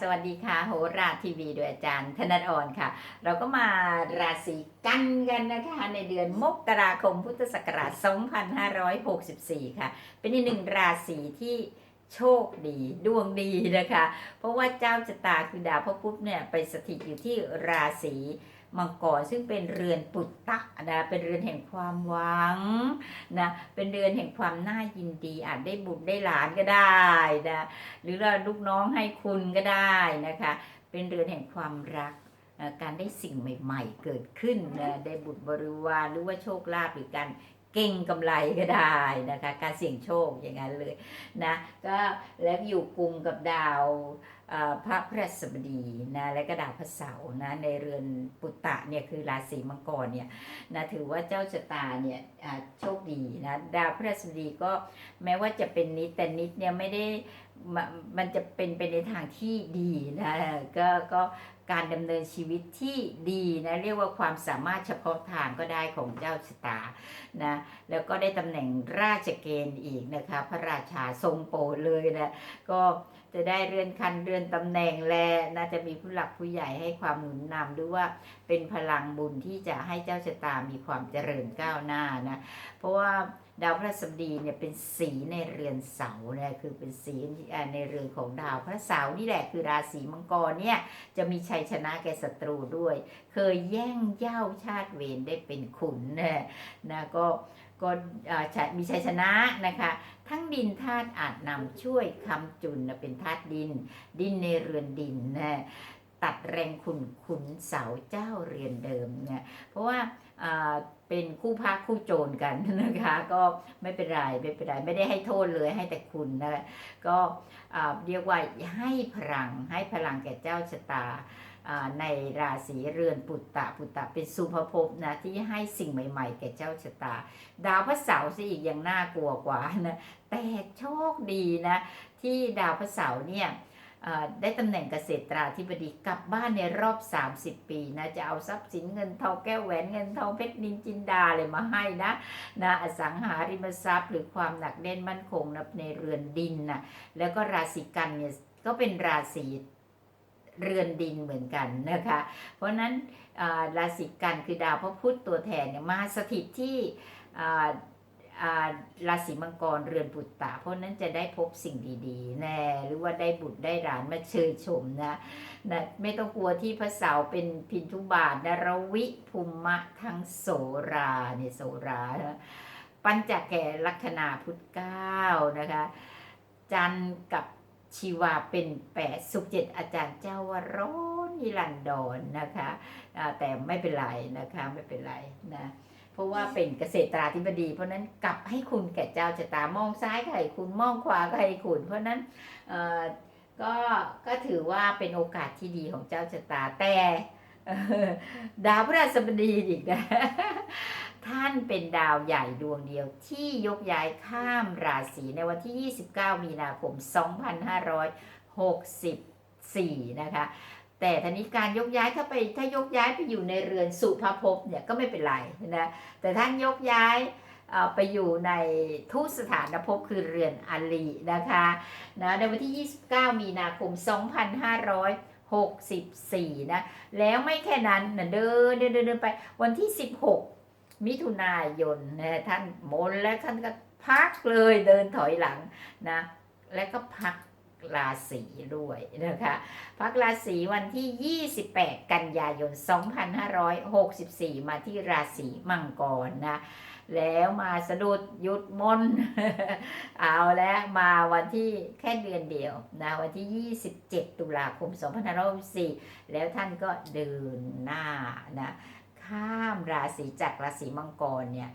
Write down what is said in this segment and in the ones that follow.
สวัสดีค่ะ โหราทีวีโดยอาจารย์ธนัทอ่อนค่ะ เราก็มาราศีกันกันนะคะ ในเดือนมกราคมพุทธศักราช 2564 ค่ะ เป็นอีกหนึ่งราศีที่โชคดีดวงดีนะคะ เพราะว่าเจ้าชะตาคือดาวพระพุธเนี่ยไปสถิตอยู่ที่ราศี มังกรซึ่งเป็นเรือนปุตตะนะเป็นเรือนแห่งความหวังนะเป็นเรือนแห่งความน่ายินดีอาจได้บุตรได้หลานก็ได้นะหรือว่าลูกน้องให้คุณก็ได้นะคะ เป็นเรือนแห่งความรักการได้สิ่งใหม่ ๆ เกิดขึ้นนะได้บุตรบริวารหรือว่าโชคลาภหรือการเก่งกำไรก็ได้นะคะ การเสี่ยงโชคอย่างนั้นเลยนะก็แล้วอยู่กลุ่มกับดาว พระพฤหัสบดีนะและก็ดาวพระเสาร์นะในเรือนปุตตะเนี่ยคือราศีมังกรเนี่ยนะถือว่าเจ้าชะตาเนี่ยโชคดีนะดาวพฤหัสบดีก็แม้ว่าจะเป็นนิดแต่นิดเนี่ยไม่ได้มะมันจะเป็นไปในทางที่ดีนะก็ก็ การดำเนินชีวิตที่ดีนะเรียกว่าความสามารถเฉพาะทางก็ได้ของเจ้าชะตานะแล้วก็ได้ตำแหน่งราชเกณฑ์อีกนะคะพระราชาทรงโปรดเลยนะก็จะได้เรือนคันเรือนตำแหน่งแลนะจะมีผู้หลักผู้ใหญ่ให้ความหนุนนำหรือว่าเป็นพลังบุญที่จะให้เจ้าชะตามีความเจริญก้าวหน้านะเพราะว่า ดาวพระศัสบดีเนี่ยเป็นสีในเรือนเสาเนี่ยคือเป็นสีในเรือนของดาวพระเสาร์นี่แหละคือราศีมังกรเนี่ยจะมีชัยชนะแก่ศัตรูด้วย เคยแย่งเย่าชาติเวรได้เป็นขุนนะนะก็ก็มีชัยชนะนะคะ ทั้งดินธาตุอาจนำช่วยคำจุนนะเป็นธาตุดิน ดินในเรือนดินนะตัดแรงขุนขุนเสาเจ้าเรือนเดิมเนี่ยเพราะว่า เป็นคู่พระคู่โจรกันนะคะ ก็ไม่เป็นไรไม่เป็นไรไม่ได้ให้โทษเลยให้แต่คุณนะก็อ่าเรียกว่าให้พลังให้พลังแก่เจ้าชะตาอ่าในราศีเรือนปุตตะปุตตะเป็นสุภภพนะที่ให้สิ่งใหม่ๆ แก่เจ้าชะตา ดาวพระเสาร์ซะอีกยังน่ากลัวกว่านะแต่โชคดีนะที่ดาวพระเสาร์เนี่ย ได้ตำแหน่งเกษตราธิบดีกลับบ้านในรอบ 30 ปีนะจะเอาทรัพย์สินเงินทองแก้วแหวนเงินทองเพชรนินจินดาเลยมาให้นะนะอสังหาริมทรัพย์ หรือความหนักแน่นมั่นคงนะในเรือนดินนะแล้วก็ราศีกันเนี่ยก็เป็นราศีเรือนดินเหมือนกันนะคะ เพราะนั้นราศีกันคือดาวพระพุธตัวแทนเนี่ยมาสถิตที่ ราศีมังกรเรือนปุตรตะเพราะนั้นจะได้พบสิ่งดีๆ แน่หรือว่าได้บุตรได้หลานมาเชยชมนะนะไม่ต้องกลัวที่พระเสาเป็นพินทุบาทนะรวิภูมะทั้งโสราเนี่ยโสรานะปัญจแก่ลัคนาพุทธเก้านะคะ จันทร์กับชีวาเป็นแปดสุขเจ็ดอาจารย์เจ้าวร้อนนิรันดรนนะคะ แต่ไม่เป็นไรนะคะไม่เป็นไรนะ เพราะว่าเป็นเกษตราธิบดี เพราะนั้นกลับให้คุณแก่เจ้าชะตามองซ้ายให้คุณมองขวาให้คุณ เพราะนั้นก็ก็ถือว่าเป็นโอกาสที่ดีของเจ้าชะตาแต่ดาวพฤหัสบดีอีกนะท่านเป็นดาวใหญ่ดวงเดียวที่ยกย้ายข้ามราศีในวันที่ 29 มีนาคม 2564 นะคะ แต่ทีนี้การยกย้ายถ้าไปถ้ายกย้ายไปอยู่ในเรือนสุภภพเนี่ยก็ไม่เป็นไรนะแต่ท่านยกย้ายไปอยู่ในทุสถานภพคือเรือนอาลีนะคะนะในวันที่ 29 มีนาคม 2564 นะ แล้วไม่แค่นั้นนะเดินเดินเดินเดินไปวันที่ 16 มิถุนายนนะท่านมนและท่านก็พักเลยเดินถอยหลังนะ และก็พัก ราศีด้วยนะคะพักราศีวันที่ 28 กันยายน 2564 มาที่ราศีมังกรนะ แล้วมาสะดุดหยุดมน เอาแล้วมาวันที่แค่เดือนเดียวนะวันที่ 27 ตุลาคม 2564 แล้วท่านก็เดินหน้านะข้ามราศีจากราศีมังกรเนี่ย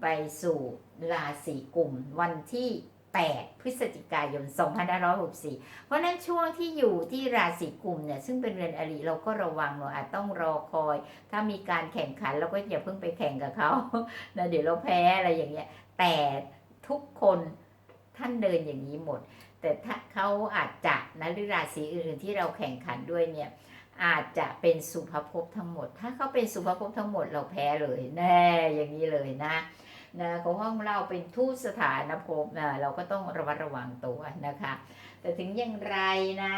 ไปสู่ราศีกุมวันที่ 8 พฤศจิกายน 2564 เพราะนั้นช่วงที่อยู่ที่ราศีกุมเนี่ยซึ่งเป็นเรือนอริเราก็ระวังเราอาจต้องรอคอย ถ้ามีการแข่งขันเราก็อย่าเพิ่งไปแข่งกับเขานะเดี๋ยวเราแพ้อะไรอย่างเงี้ยแต่ทุกคนท่านเดินอย่างนี้หมด แต่ถ้าเขาอาจจะนะหรือราศีอื่นๆที่เราแข่งขันด้วยเนี่ยอาจจะเป็นสุภภพทั้งหมด ถ้าเขาเป็นสุภภพทั้งหมดเราแพ้เลยแน่อย่างนี้เลยนะ นะของห้องเราเป็นทูตสถานภพนะเราก็ต้องระมัดระวังตัวนะคะ แต่ถึงอย่างไรนะ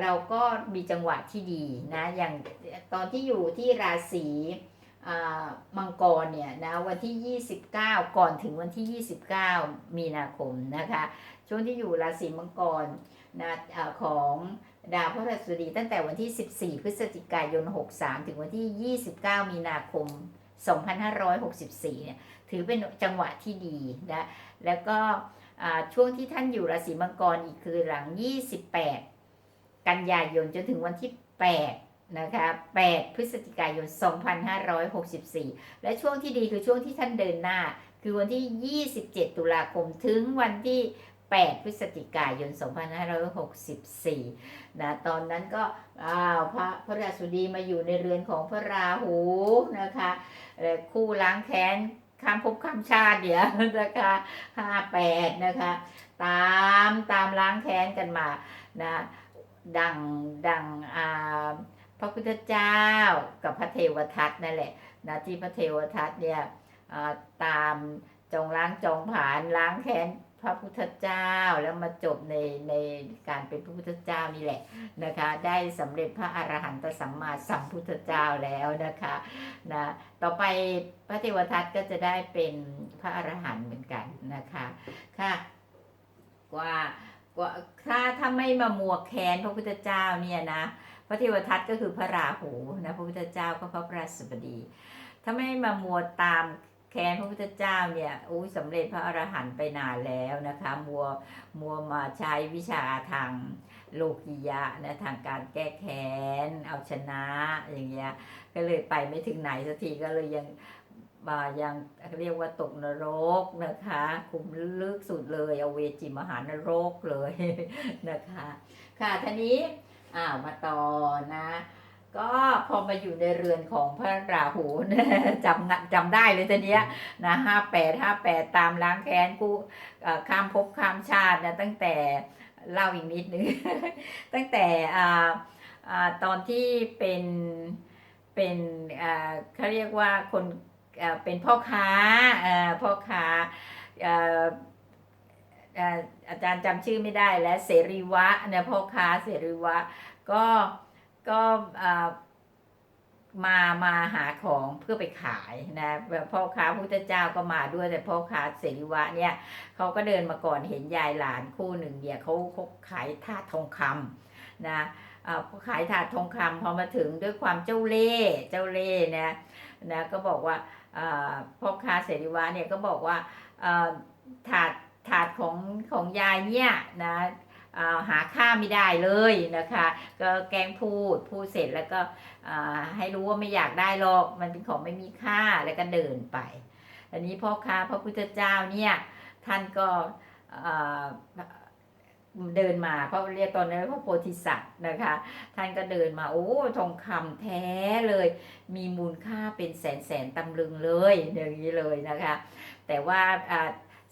เราก็มีจังหวะที่ดีนะอย่างตอนที่อยู่ที่ราศีมังกรเนี่ยนะวันที่ 29 ก่อนถึงวันที่ 29 มีนาคมนะคะช่วงที่อยู่ราศีมังกรนะของดาวพฤหัสบดีตั้งแต่วันที่ 14 พฤศจิกายน 63 ถึงวันที่ 29 มีนาคม 2564 เนี่ยถือเป็นจังหวะที่ดีนะแล้วก็ช่วงที่ท่านอยู่ราศีมังกรอีกคือหลัง 28 กันยายนจนถึงวันที่ 8 นะคะ 8 พฤศจิกายน 2564 และช่วงที่ดีคือช่วงที่ท่านเดินหน้า คือวันที่ 27 ตุลาคมถึงวันที่ 8 พฤศจิกายน 2564 นะ ตอนนั้นก็อ้าวพระพระราชสุดีมาอยู่ในเรือนของพระราหูนะคะ คู่ล้างแค้นข้ามภพข้ามชาติเดี๋ยวนะคะ 58 นะคะ ตามตามล้างแค้นกันมานะ ดังดังอ่าพระพุทธเจ้ากับพระเทวทัตนั่นแหละนะที่พระเทวทัตเนี่ยตามจงล้างจองผลานล้างแค้น พระพุทธเจ้าแล้วมาจบในในการเป็นพระพุทธเจ้านี่แหละนะคะ ได้สำเร็จพระอรหันตสัมมาสัมพุทธเจ้าแล้วนะคะนะต่อไปพระเทวทัตก็จะได้เป็นพระอรหันต์เหมือนกันนะคะค่ะกว่าว่าถ้าถ้าไม่มามัวแค้นพระพุทธเจ้าเนี่ยนะพระเทวทัตก็คือพระราหูนะพระพุทธเจ้าก็พระพระสบดี ถ้าไม่มามัวตาม แค้นพระพุทธเจ้าเนี่ยอุ้ยสำเร็จพระอรหันต์ไปนานแล้วนะคะ มัวมัวมาใช้วิชาทางโลกียะนะทางการแก้แค้น เอาชนะอย่างเงี้ยก็เลยไปไม่ถึงไหนสักทีก็เลยยังมายังเรียกว่าตกนรกนะคะ คุมลึกสุดเลยเอาเวจิมหานรกเลยนะคะ ค่ะทีนี้อ้าวมาต่อนะ ก็พอมาอยู่ในเรือนของพระราหูนะจำจำได้เลยทีเนี้ยนะห้าแปดห้าแปดตามล้างแค้นกูข้ามภพข้ามชาตินะตั้งแต่เล่าอีกนิดนึง ตั้งแต่ตอนที่เป็นเป็นเขาเรียกว่าคนเป็นพ่อค้าพ่อค้าอาจารย์จำชื่อไม่ได้แล้วเสรีวะเนี่ยพ่อค้าเสรีวะก็ ก็เออมามาหาของเพื่อไปขายนะแบบพ่อค้าพุทธเจ้าก็มาด้วยแต่พ่อค้าเสรีวะเนี่ยเขาก็เดินมาก่อนเห็นยายหลานคู่หนึ่งเนี่ยเขาเขาขายถาดทองคำนะเออขายถาดทองคำพอมาถึงด้วยความเจ้าเล่เจ้าเล่นะนะก็บอกว่าเออพ่อค้าเสรีวะเนี่ยก็บอกว่าเออถาดถาดของของยายเนี่ยนะ หาค่าไม่ได้เลยนะคะ ก็แกล้งพูดพูดเสร็จแล้วก็ให้รู้ว่าไม่อยากได้หรอกมันเป็นของไม่มีค่าแล้วก็เดินไปอันนี้พ่อค้าพระพุทธเจ้าเนี่ยท่านก็เดินมาเพราะเรียกตอนนั้นพระโพธิสัตว์นะคะ ท่านก็เดินมาโอ้ทองคำแท้เลย มีมูลค่าเป็นแสนแสนตำลึงเลยอย่างนี้เลยนะคะ แต่ว่า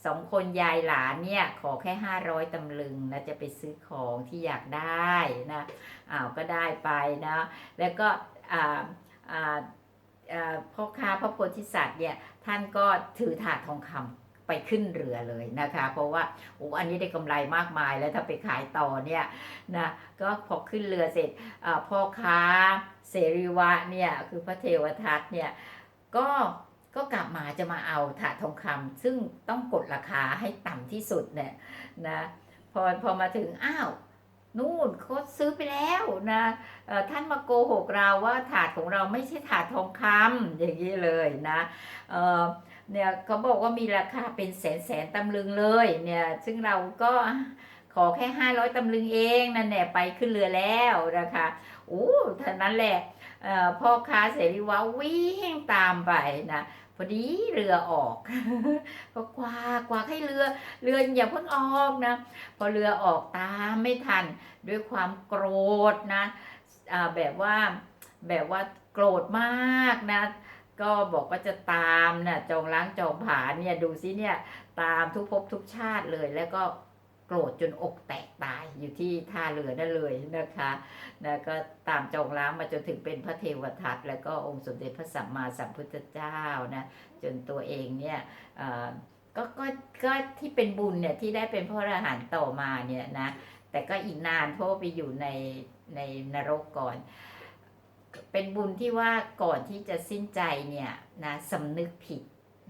สองคนยายหลานเนี่ยขอแค่ห้าร้อยตำลึงนะจะไปซื้อของที่อยากได้นะอ้าวก็ได้ไปนะแล้วก็อ่าอ่าอ่าพ่อค้าพระโพธิสัตว์เนี่ยท่านก็ถือถาดทองคำไปขึ้นเรือเลยนะคะ เพราะว่าโอ้อันนี้ได้กำไรมากมายแล้วถ้าไปขายต่อเนี่ยนะก็พอขึ้นเรือเสร็จอ่าพ่อค้าเสรีวะเนี่ยคือพระเทวทัตเนี่ยก็ ก็กลับมาจะมาเอาถาดทองคำซึ่งต้องกดราคาให้ต่ำที่สุดเนี่ยนะพอพอมาถึงอ้าวนู่นเขาซื้อไปแล้วนะท่านมาโกหกเราว่าถาดของเราไม่ใช่ถาดทองคำอย่างนี้เลยนะเเนี่ยเขาบอกว่ามีราคาเป็นแสนแสนตำลึงเลยเนี่ยซึ่งเราก็ขอแค่ห้าร้อยตำลึงเองนั่นแหละไปขึ้นเรือแล้วนะคะโอ้ท่านั้นแหละ พ่อค้าเสรีวะวิ่งตามไปนะพอดีเรือออกก็กวากกวากให้เรือเรืออย่าเพิ่งออกนะ พอเรือออกตามไม่ทันด้วยความโกรธนะแบบว่าแบบว่าโกรธมากนะ ก็บอกว่าจะตามนะจองล้างจองผาญเนี่ยดูซิเนี่ยตามทุกภพทุกชาติเลยแล้วก็ รธจนอกแตกตายอยู่ที่ท่าเรือนั่นเลยนะคะนะก็ตามจองล้างมาจนถึงเป็นพระเทวทัตแล้วก็องค์สมเด็จพระสัมมาสัมพุทธเจ้านะจนตัวเองเนี่ยก็ก็ก็ที่เป็นบุญเนี่ยที่ได้เป็นพระอรหันต์ต่อมาเนี่ยนะแต่ก็อีกนานเพราะไปอยู่ในในนรกก่อน เป็นบุญที่ว่าก่อนที่จะสิ้นใจเนี่ยนะสำนึกผิด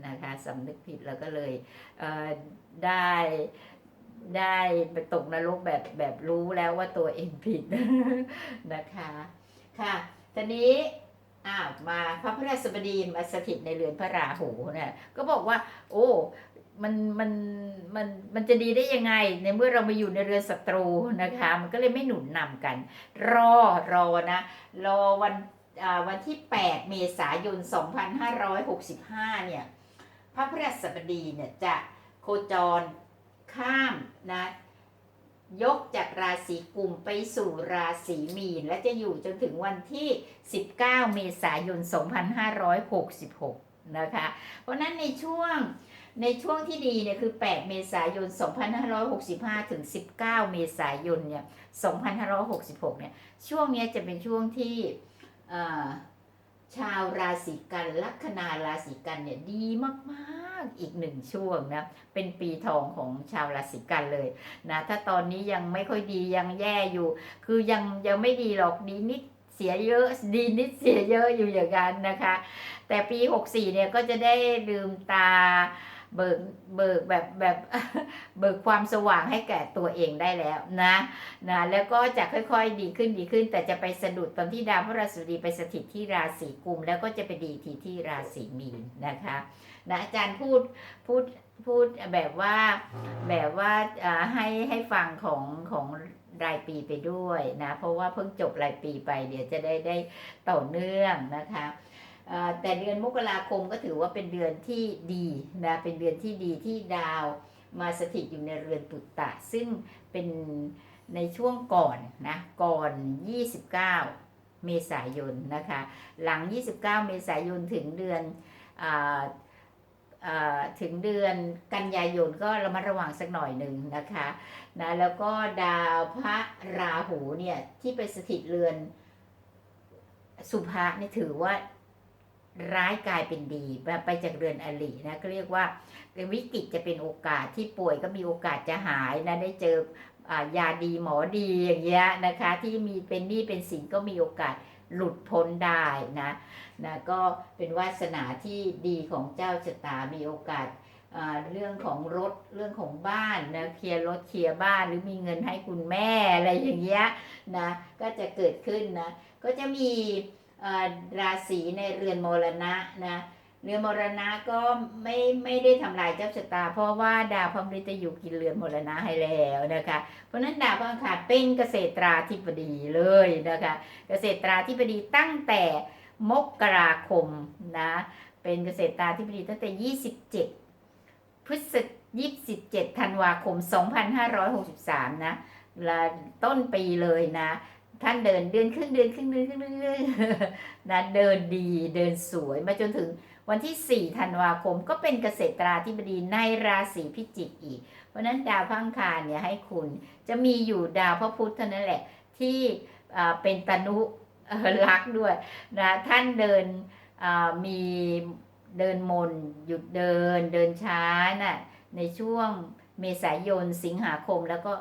นะคะสำนึกผิดแล้วก็เลยเได้ ได้ไปตกนรกแบบแบบรู้แล้วว่าตัวเองผิดนะคะ ค่ะตอนนี้อ้าวมาพระพฤหัสบดีมาสถิตในเรือนพระราหูเนี่ยก็บอกว่า โอ้มันมันมันมันจะดีได้ยังไง ในเมื่อเรามาอยู่ในเรือนศัตรูนะคะ มันก็เลยไม่หนุนนำกัน รอรอนะ รอวันวันที่ 8 เมษายน 2565 เนี่ย พระพฤหัสบดีเนี่ยจะโคจร ข้ามนะยกจากราศีกุมไปสู่ราศีมีน และจะอยู่จนถึงวันที่ 19 เมษายน 2566 นะคะ เพราะนั้นในช่วงในช่วงที่ดีเนี่ยคือ 8 เมษายน 2565 ถึง 19 เมษายน เนี่ย 2566 เนี่ย ช่วงนี้จะเป็นช่วงที่ชาวราศีกันลัคนาราศีกันเนี่ยดีมาก ๆอีกหนึ่งช่วงนะเป็นปีทองของชาวราศีกันเลยนะถ้าตอนนี้ยังไม่ค่อยดียังแย่อยู่ คือยังยังไม่ดีหรอกดีนิดเสียเยอะดีนิดเสียเยอะอยู่อย่างนั้นนะคะ แต่ปี 64เนี่ยก็จะได้ลืมตาเบิกเบิกแบบแบบเบิกความสว่างให้แก่ตัวเองได้แล้วนะนะแล้วก็จะค่อยๆดีขึ้นดีขึ้น แต่จะไปสะดุดตอนที่ดาวพฤหัสบดีไปสถิตที่ราศีกุม แล้วก็จะไปดีทีที่ราศีมีนนะคะ นะอาจารย์พูดพูดพูดแบบว่าแบบว่าอ่าให้ให้ฟังของของรายปีไปด้วยนะ เพราะว่าเพิ่งจบรายปีไป เดี๋ยวจะได้ได้ต่อเนื่องนะคะอ่าแต่เดือนมกราคมก็ถือว่าเป็นเดือนที่ดีนะเป็นเดือนที่ดีที่ดาวมาสถิตอยู่ในเรือนปุตตะ ซึ่งเป็นในช่วงก่อนนะก่อน 29 เมษายนนะคะ หลัง 29 เมษายนถึงเดือนอาอ่า ถึงเดือนกันยายนก็ระมัดระวังสักหน่อยหนึ่งนะคะนะแล้วก็ดาวพระราหูเนี่ยที่ไปสถิตเรือนสุภะนี่ถือว่าร้ายกลายเป็นดีไปจากเรือนอลินะก็เรียกว่าวิกฤตจะเป็นโอกาสที่ป่วยก็มีโอกาสจะหายนะได้เจออายาดีหมอดีอย่างเงี้ยนะคะ ที่มีเป็นหนี้เป็นสินก็มีโอกาส หลุดพ้นได้นะนะก็เป็นวาสนาที่ดีของเจ้าชะตามีโอกาสเรื่องของรถเรื่องของบ้านนะเคลียร์รถเคลียร์บ้านหรือมีเงินให้คุณแม่อะไรอย่างเงี้ยนะก็จะเกิดขึ้นนะก็จะมีราศีในเรือนมรณะนะ เรือมรณะก็ไม่ไม่ได้ทำลายเจ้าชะตา เพราะว่าดาวพระมฤตยูกินเรือนมรณะให้แล้วนะคะ เพราะฉะนั้นดาวพระอังคารเป็นเกษตราธิบดีเลยนะคะ เกษตราธิบดีตั้งแต่มกราคมนะเป็นเกษตราธิบดีตั้งแต่ 27 พฤศจิ27ธันวาคม 2563นะและต้นปีเลยนะท่านเดินเดือนครึ่งเดือนครึ่งเดือนครึ่งเดือนนะเดินดีเดินสวยมาจนถึง วันที่ 4 ธันวาคมก็เป็นเกษตราธิบดีในราศีพิจิกอีก เพราะนั้นดาวพังคารเนี่ยให้คุณจะมีอยู่ดาวพระพุธเท่านั้นแหละที่เป็นตนุรักด้วยนะท่านเดินมีเดินมนหยุดเดินเดินช้าน่ะในช่วงเมษายนสิงหาคมแล้วก็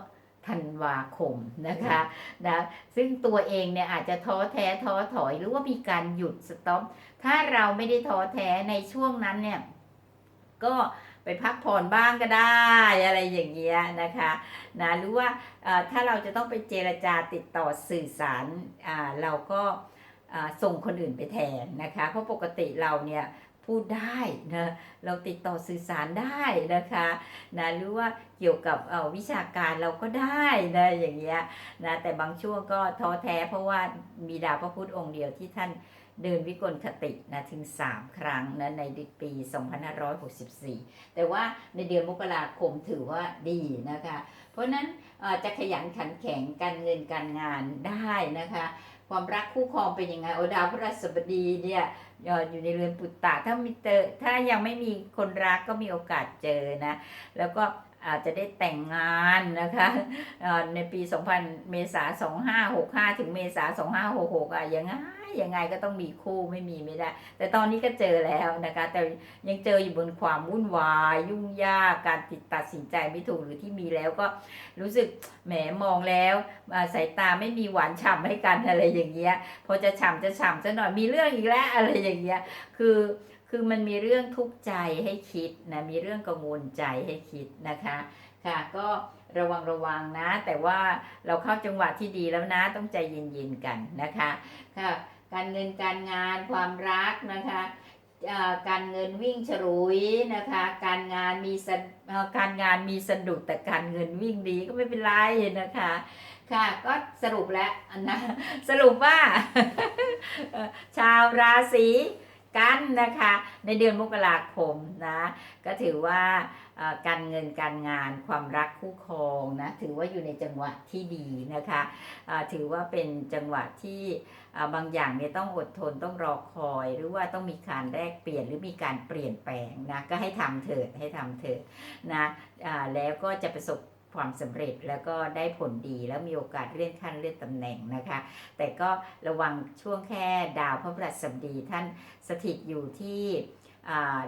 ธันวาคมนะคะนะซึ่งตัวเองเนี่ยอาจจะท้อแท้ท้อถอยหรือว่ามีการหยุดสต็อปถ้าเราไม่ได้ท้อแท้ในช่วงนั้นเนี่ย ก็ไปพักผ่อนบ้างก็ได้อะไรอย่างเงี้ยนะคะนะหรือว่าอ่าถ้าเราจะต้องไปเจรจาติดต่อสื่อสารอ่าเราก็อ่าส่งคนอื่นไปแทนนะคะ เพราะปกติเราเนี่ย พูดได้นะเราติดต่อสื่อสารได้นะคะนะหรือว่าเกี่ยวกับวิชาการเราก็ได้นะอย่างเงี้ยนะแต่บางช่วงก็ท้อแท้เพราะว่ามีดาวพระพุธองค์เดียวที่ท่านเดินวิกลคตินะถึง 3 ครั้งนะในปี 2564 แต่ว่าในเดือนมกราคมถือว่าดีนะคะ เพราะนั้นจะขยันขันแข็งการเงินการงานได้นะคะ ความรักคู่ครองเป็นยังไงโอดาวพระราชบดีเนี่ยอยู่ในเรือนปุตตะถ้ามีเจอถ้ายังไม่มีคนรักก็มีโอกาสเจอนะ แล้วก็ อาจจะได้แต่งงานนะคะในปี 2000 เมษา2565 ถึงเมษา2566อะยังไงยังไงก็ต้องมีคู่ไม่มีไม่ได้ แต่ตอนนี้ก็เจอแล้วนะคะ แต่ยังเจออยู่บนความวุ่นวาย ยุ่งยากการติดตัดสินใจไม่ถูกหรือที่มีแล้วก็รู้สึกแหมมองแล้วาสายตาไม่มีหวานฉ่ำให้กันอะไรอย่างเงี้ยพอจะฉ่ำจะฉ่ำจะหน่อยมีเรื่องอีกแล้วอะไรอย่างเงี้ยคือ คือมันมีเรื่องทุกข์ใจให้คิดนะมีเรื่องกังวลใจให้คิดนะคะค่ะก็ระวังระวังนะ แต่ว่าเราเข้าจังหวะที่ดีแล้วนะต้องใจเย็นๆกันนะคะค่ะการเงินการงานความรักนะคะการเงินวิ่งฉลุยนะคะ การงานมีการงานมีสะดุดแต่การเงินวิ่งดีก็ไม่เป็นไรนะคะค่ะก็สรุปแล้วนะสรุปว่า ชาวราศี กันนะคะ ในเดือนมกราคมนะก็ถือว่าการเงินการงานความรักคู่ครองนะถือว่าอยู่ในจังหวะที่ดีนะคะอ่าถือว่าเป็นจังหวะที่บางอย่างเนี่ยต้องอดทนต้องรอคอย หรือว่าต้องมีการแลกเปลี่ยนหรือมีการเปลี่ยนแปลงนะก็ให้ทำเถิดให้ทำเถิดนะอ่าแล้วก็จะประสบ ความสำเร็จแล้วก็ได้ผลดีแล้วมีโอกาสเลื่อนขั้นเลื่อนตำแหน่งนะคะ แต่ก็ระวังช่วงแค่ดาวพระพฤหัสบดีท่านสถิตอยู่ที่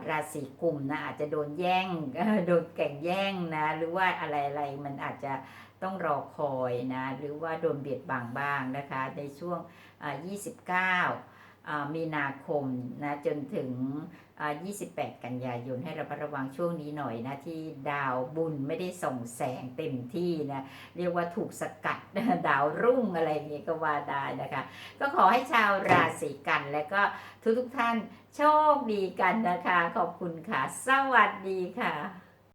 ราศีกุมนะอาจจะโดนแย่งโดนแก่งแย่งนะหรือว่าอะไรอะไรมันอาจจะต้องรอคอยนะหรือว่าโดนเบียดบังบ้างนะคะในช่วง 29 มีนาคมนะจนถึง 28 กันยายนให้ระมัดระวังช่วงนี้หน่อยนะที่ดาวบุญไม่ได้ส่งแสงเต็มที่นะเรียกว่าถูกสกัดดาวรุ่งอะไรอย่างเงี้ยก็ว่าได้นะคะ ก็ขอให้ชาวราศีกันและก็ทุกๆท่านโชคดีกันนะคะ ขอบคุณค่ะ สวัสดีค่ะ